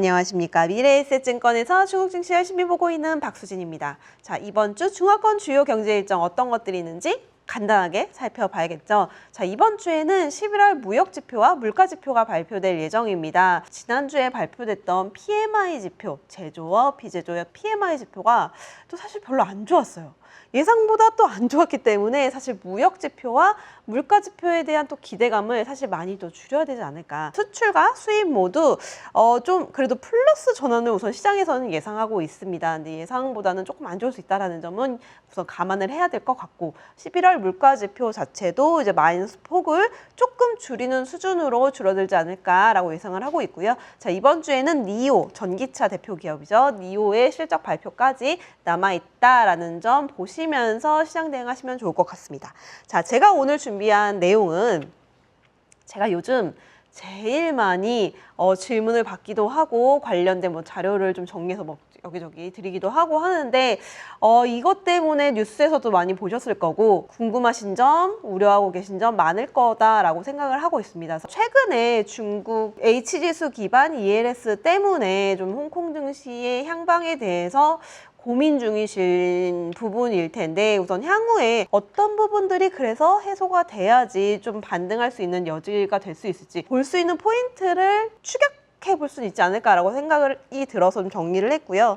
안녕하십니까. 미래에셋증권에서 중국 증시 열심히 보고 있는 박수진입니다. 자, 이번 주 중화권 주요 경제 일정 어떤 것들이 있는지 간단하게 살펴봐야겠죠. 자, 이번 주에는 11월 무역 지표와 물가 지표가 발표될 예정입니다. 지난주에 발표됐던 PMI 지표, 제조업, 비제조업 PMI 지표가 또 사실 별로 안 좋았어요. 예상보다 또 안 좋았기 때문에 사실 무역 지표와 물가 지표에 대한 또 기대감을 사실 많이 또 줄여야 되지 않을까. 수출과 수입 모두 어 좀 그래도 플러스 전환을 우선 시장에서는 예상하고 있습니다. 근데 예상보다는 조금 안 좋을 수 있다라는 점은 우선 감안을 해야 될 것 같고 11월 물가 지표 자체도 이제 마이너스 폭을 조금 줄이는 수준으로 줄어들지 않을까라고 예상을 하고 있고요. 자 이번 주에는 니오 전기차 대표 기업이죠. 니오의 실적 발표까지 남아 있다라는 점 보시면서 시장 대응하시면 좋을 것 같습니다. 자 제가 오늘 준비한 내용은 제가 요즘 제일 많이 어, 질문을 받기도 하고 관련된 뭐 자료를 좀 정리해서 뭐 여기저기 드리기도 하고 하는데 어, 이것 때문에 뉴스에서도 많이 보셨을 거고 궁금하신 점, 우려하고 계신 점 많을 거다라고 생각을 하고 있습니다. 최근에 중국 H지수 기반 ELS 때문에 좀 홍콩 증시의 향방에 대해서 고민 중이신 부분일 텐데 우선 향후에 어떤 부분들이 그래서 해소가 돼야지 좀 반등할 수 있는 여지가 될 수 있을지 볼 수 있는 포인트를 추격해 볼 수 있지 않을까라고 생각이 들어서 좀 정리를 했고요.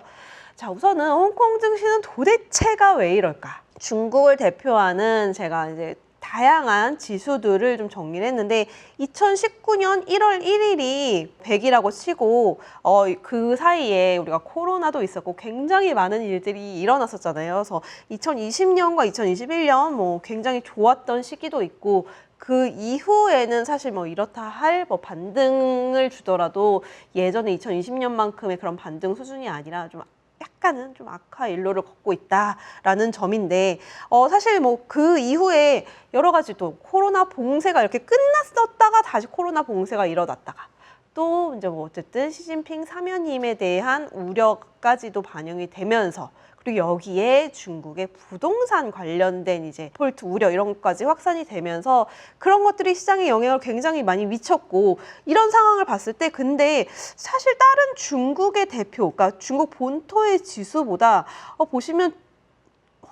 자 우선은 홍콩 증시는 도대체가 왜 이럴까? 중국을 대표하는 제가 이제 다양한 지수들을 좀 정리를 했는데 2019년 1월 1일이 100이라고 치고 어, 그 사이에 우리가 코로나도 있었고 굉장히 많은 일들이 일어났었잖아요. 그래서 2020년과 2021년 뭐 굉장히 좋았던 시기도 있고 그 이후에는 사실 뭐 이렇다 할 뭐 반등을 주더라도 예전에 2020년만큼의 그런 반등 수준이 아니라 좀 약간은 좀 악화 일로를 걷고 있다라는 점인데 어 사실 뭐 그 이후에 여러 가지 또 코로나 봉쇄가 이렇게 끝났었다가 다시 코로나 봉쇄가 일어났다가 또 이제 뭐 어쨌든 시진핑 사면임에 대한 우려까지도 반영이 되면서 그리고 여기에 중국의 부동산 관련된 이제 폴트 우려 이런 것까지 확산이 되면서 그런 것들이 시장에 영향을 굉장히 많이 미쳤고 이런 상황을 봤을 때 근데 사실 다른 중국의 대표, 그러니까 중국 본토의 지수보다 어, 보시면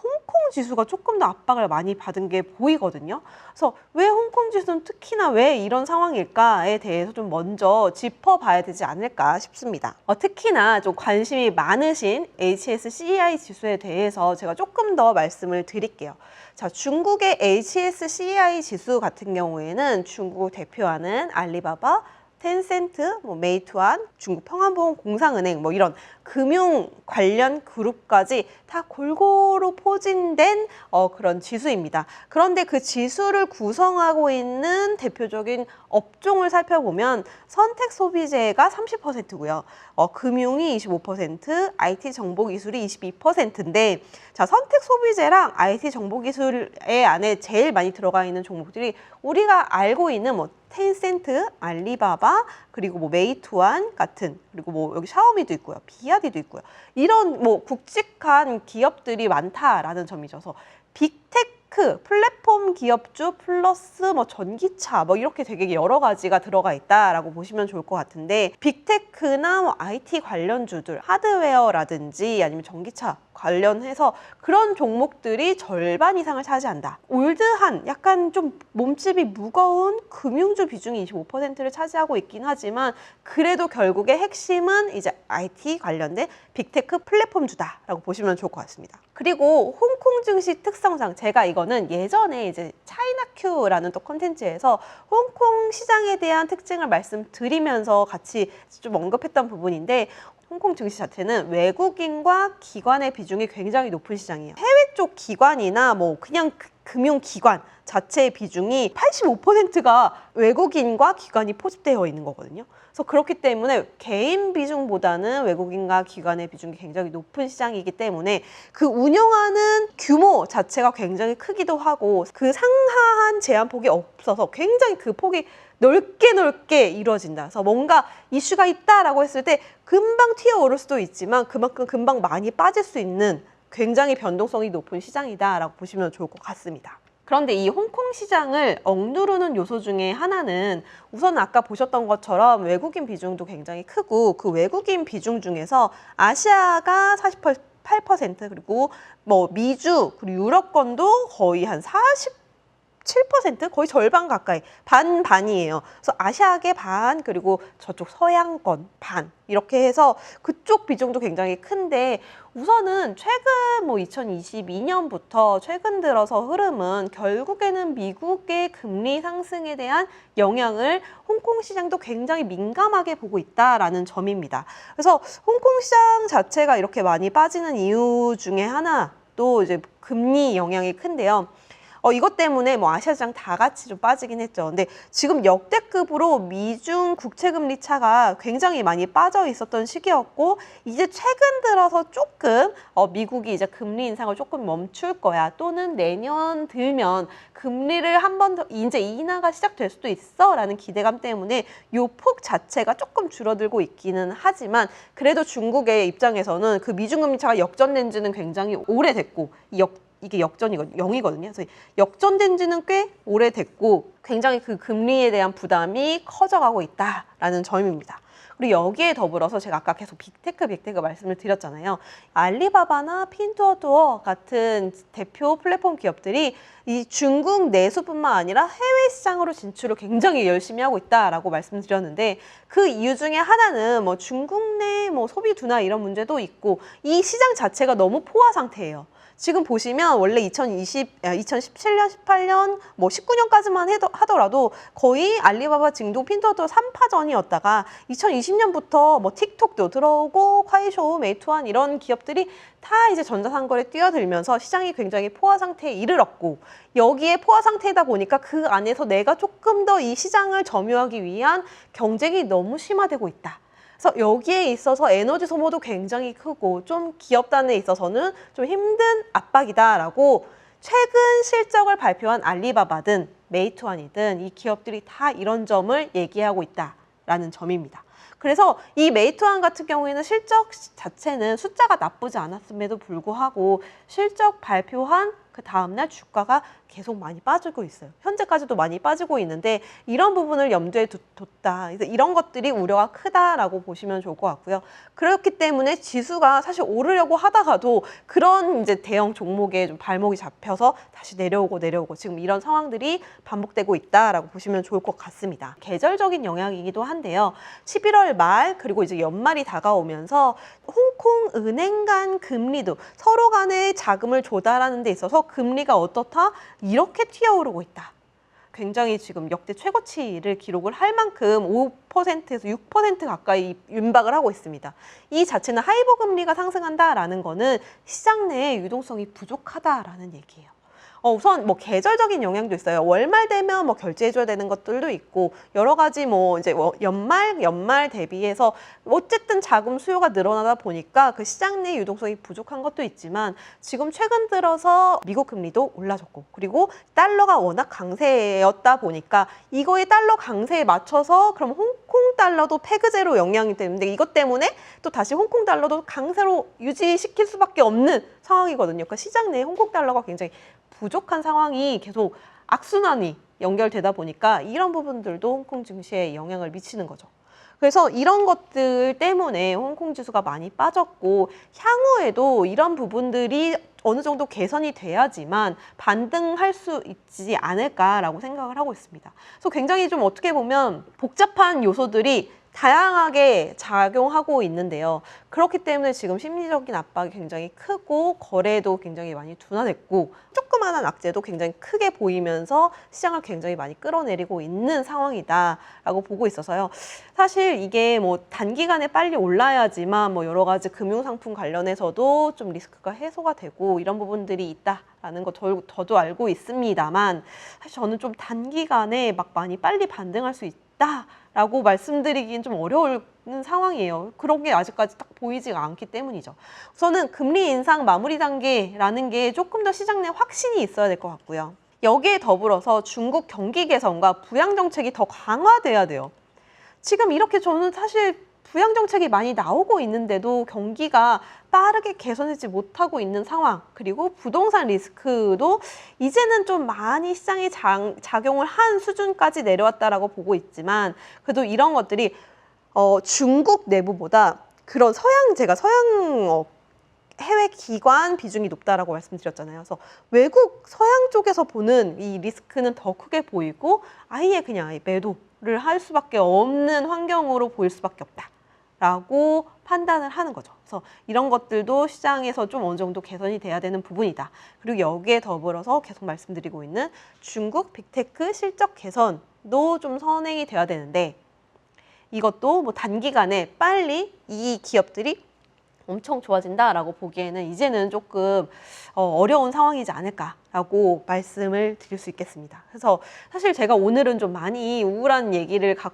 홍콩 지수가 조금 더 압박을 많이 받은 게 보이거든요. 그래서 왜 홍콩 지수는 특히나 왜 이런 상황일까에 대해서 좀 먼저 짚어봐야 되지 않을까 싶습니다. 어, 특히나 좀 관심이 많으신 HSCEI 지수에 대해서 제가 조금 더 말씀을 드릴게요. 자, 중국의 HSCEI 지수 같은 경우에는 중국 대표하는 알리바바, 텐센트, 뭐 메이투안, 중국 평안보험 공상은행 뭐 이런 금융 관련 그룹까지 다 골고루 포진된 어, 그런 지수입니다. 그런데 그 지수를 구성하고 있는 대표적인 업종을 살펴보면 선택 소비재가 30%고요. 어, 금융이 25%, IT 정보 기술이 22%인데 자 선택 소비재랑 IT 정보 기술의 안에 제일 많이 들어가 있는 종목들이 우리가 알고 있는 뭐 텐센트, 알리바바, 그리고 뭐 메이투안 같은 그리고 뭐 여기 샤오미도 있고요. 비아 디도 있고요. 이런 뭐 굵직한 기업들이 많다라는 점이죠. 그래서 빅 테크, 플랫폼 기업주 플러스 뭐 전기차 뭐 이렇게 되게 여러 가지가 들어가 있다라고 보시면 좋을 것 같은데 빅테크나 뭐 IT 관련주들 하드웨어라든지 아니면 전기차 관련해서 그런 종목들이 절반 이상을 차지한다. 올드한 약간 좀 몸집이 무거운 금융주 비중이 25%를 차지하고 있긴 하지만 그래도 결국에 핵심은 이제 IT 관련된 빅테크 플랫폼주다라고 보시면 좋을 것 같습니다. 그리고 홍콩 증시 특성상 제가 이거는 예전에 이제 차이나큐라는 또 컨텐츠에서 홍콩 시장에 대한 특징을 말씀드리면서 같이 좀 언급했던 부분인데 홍콩 증시 자체는 외국인과 기관의 비중이 굉장히 높은 시장이에요. 해외 쪽 기관이나 뭐 그냥 그- 금융기관 자체의 비중이 85%가 외국인과 기관이 포집되어 있는 거거든요. 그래서 그렇기 때문에 개인 비중보다는 외국인과 기관의 비중이 굉장히 높은 시장이기 때문에 그 운영하는 규모 자체가 굉장히 크기도 하고 그 상하한 제한폭이 없어서 굉장히 그 폭이 넓게 넓게 이루어진다. 그래서 뭔가 이슈가 있다라고 했을 때 금방 튀어오를 수도 있지만 그만큼 금방 많이 빠질 수 있는 굉장히 변동성이 높은 시장이다라고 보시면 좋을 것 같습니다. 그런데 이 홍콩 시장을 억누르는 요소 중에 하나는 우선 아까 보셨던 것처럼 외국인 비중도 굉장히 크고 그 외국인 비중 중에서 아시아가 48% 그리고 뭐 미주 그리고 유럽권도 거의 한 40. 7% 거의 절반 가까이 반 반이에요. 그래서 아시아계 반 그리고 저쪽 서양권 반 이렇게 해서 그쪽 비중도 굉장히 큰데 우선은 최근 뭐 2022년부터 최근 들어서 흐름은 결국에는 미국의 금리 상승에 대한 영향을 홍콩 시장도 굉장히 민감하게 보고 있다라는 점입니다. 그래서 홍콩 시장 자체가 이렇게 많이 빠지는 이유 중에 하나 또 이제 금리 영향이 큰데요. 어, 이것 때문에 뭐 아시아 시장 다 같이 좀 빠지긴 했죠. 근데 지금 역대급으로 미중 국채금리 차가 굉장히 많이 빠져 있었던 시기였고 이제 최근 들어서 조금 어, 미국이 이제 금리 인상을 조금 멈출 거야 또는 내년 들면 금리를 한 번 더 이제 인하가 시작될 수도 있어라는 기대감 때문에 요 폭 자체가 조금 줄어들고 있기는 하지만 그래도 중국의 입장에서는 그 미중 금리 차가 역전된 지는 굉장히 오래됐고 이 역, 이게 역전이거든요. 0이거든요. 그래서 역전된 지는 꽤 오래됐고 굉장히 그 금리에 대한 부담이 커져가고 있다라는 점입니다. 그리고 여기에 더불어서 제가 아까 계속 빅테크 빅테크 말씀을 드렸잖아요. 알리바바나 핀투어투어 같은 대표 플랫폼 기업들이 이 중국 내수뿐만 아니라 해외 시장으로 진출을 굉장히 열심히 하고 있다라고 말씀드렸는데 그 이유 중에 하나는 뭐 중국 내 뭐 소비 둔화 이런 문제도 있고 이 시장 자체가 너무 포화 상태예요. 지금 보시면 원래 2020, 2017년, 18년, 뭐 19년까지만 해도, 하더라도 거의 알리바바, 징동, 핀터도 3파전이었다가 2020년부터 뭐 틱톡도 들어오고 콰이쇼, 메이투안 이런 기업들이 다 이제 전자상거래 뛰어들면서 시장이 굉장히 포화 상태에 이르렀고 여기에 포화 상태다 보니까 그 안에서 내가 조금 더 이 시장을 점유하기 위한 경쟁이 너무 심화되고 있다. 그래서 여기에 있어서 에너지 소모도 굉장히 크고 좀 기업 단에 있어서는 좀 힘든 압박이다라고 최근 실적을 발표한 알리바바든 메이투안이든 이 기업들이 다 이런 점을 얘기하고 있다라는 점입니다. 그래서 이 메이투안 같은 경우에는 실적 자체는 숫자가 나쁘지 않았음에도 불구하고 실적 발표한 그 다음날 주가가 계속 많이 빠지고 있어요. 현재까지도 많이 빠지고 있는데 이런 부분을 염두에 두- 뒀다. 그래서 이런 것들이 우려가 크다라고 보시면 좋을 것 같고요. 그렇기 때문에 지수가 사실 오르려고 하다가도 그런 이제 대형 종목에 좀 발목이 잡혀서 다시 내려오고 내려오고 지금 이런 상황들이 반복되고 있다라고 보시면 좋을 것 같습니다. 계절적인 영향이기도 한데요. 11월 말 그리고 이제 연말이 다가오면서 홍콩 은행 간 금리도 서로 간의 자금을 조달하는 데 있어서 금리가 어떻다? 이렇게 튀어오르고 있다. 굉장히 지금 역대 최고치를 기록을 할 만큼 5%에서 6% 가까이 윤박을 하고 있습니다. 이 자체는 하이버 금리가 상승한다라는 거는 시장 내에 유동성이 부족하다라는 얘기예요. 어, 우선 뭐 계절적인 영향도 있어요. 월말 되면 뭐 결제해줘야 되는 것들도 있고 여러 가지 뭐 이제 뭐 연말 연말 대비해서 어쨌든 자금 수요가 늘어나다 보니까 그 시장 내 유동성이 부족한 것도 있지만 지금 최근 들어서 미국 금리도 올라졌고 그리고 달러가 워낙 강세였다 보니까 이거의 달러 강세에 맞춰서 그럼 홍콩 달러도 패그제로 영향이 되는데 이것 때문에 또 다시 홍콩 달러도 강세로 유지시킬 수밖에 없는 상황이거든요. 그러니까 시장 내에 홍콩 달러가 굉장히 부족한 상황이 계속 악순환이 연결되다 보니까 이런 부분들도 홍콩 증시에 영향을 미치는 거죠. 그래서 이런 것들 때문에 홍콩 지수가 많이 빠졌고 향후에도 이런 부분들이 어느 정도 개선이 돼야지만 반등할 수 있지 않을까라고 생각을 하고 있습니다. 그래서 굉장히 좀 어떻게 보면 복잡한 요소들이 다양하게 작용하고 있는데요. 그렇기 때문에 지금 심리적인 압박이 굉장히 크고 거래도 굉장히 많이 둔화됐고 조그마한 악재도 굉장히 크게 보이면서 시장을 굉장히 많이 끌어내리고 있는 상황이다라고 보고 있어서요. 사실 이게 뭐 단기간에 빨리 올라야지만 뭐 여러 가지 금융상품 관련해서도 좀 리스크가 해소가 되고 이런 부분들이 있다 라는 거 저, 저도 알고 있습니다만 사실 저는 좀 단기간에 막 많이 빨리 반등할 수 있다. 라고 말씀드리긴 좀 어려운 상황이에요. 그런 게 아직까지 딱 보이지가 않기 때문이죠. 우선은 금리 인상 마무리 단계라는 게 조금 더 시장 내 확신이 있어야 될 것 같고요. 여기에 더불어서 중국 경기 개선과 부양 정책이 더 강화돼야 돼요. 지금 이렇게 저는 사실 부양 정책이 많이 나오고 있는데도 경기가 빠르게 개선되지 못하고 있는 상황 그리고 부동산 리스크도 이제는 좀 많이 시장에 장- 작용을 한 수준까지 내려왔다라고 보고 있지만 그래도 이런 것들이 어, 중국 내부보다 그런 서양 제가 서양 어, 해외 기관 비중이 높다라고 말씀드렸잖아요. 그래서 외국 서양 쪽에서 보는 이 리스크는 더 크게 보이고 아예 그냥 매도를 할 수밖에 없는 환경으로 보일 수밖에 없다 라고 판단을 하는 거죠. 그래서 이런 것들도 시장에서 좀 어느 정도 개선이 돼야 되는 부분이다. 그리고 여기에 더불어서 계속 말씀드리고 있는 중국 빅테크 실적 개선도 좀 선행이 돼야 되는데 이것도 뭐 단기간에 빨리 이 기업들이 엄청 좋아진다라고 보기에는 이제는 조금 어, 어려운 상황이지 않을까라고 말씀을 드릴 수 있겠습니다. 그래서 사실 제가 오늘은 좀 많이 우울한 얘기를 가,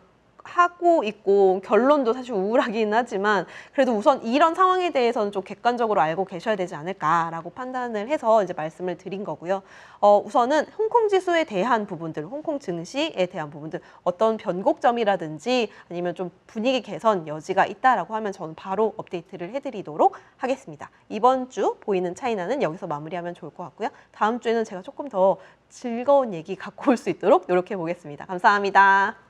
하고 있고 결론도 사실 우울하긴 하지만 그래도 우선 이런 상황에 대해서는 좀 객관적으로 알고 계셔야 되지 않을까라고 판단을 해서 이제 말씀을 드린 거고요. 어, 우선은 홍콩 지수에 대한 부분들, 홍콩 증시에 대한 부분들 어떤 변곡점이라든지 아니면 좀 분위기 개선 여지가 있다라고 하면 저는 바로 업데이트를 해드리도록 하겠습니다. 이번 주 보이는 차이나는 여기서 마무리하면 좋을 것 같고요. 다음 주에는 제가 조금 더 즐거운 얘기 갖고 올 수 있도록 노력해 보겠습니다. 감사합니다.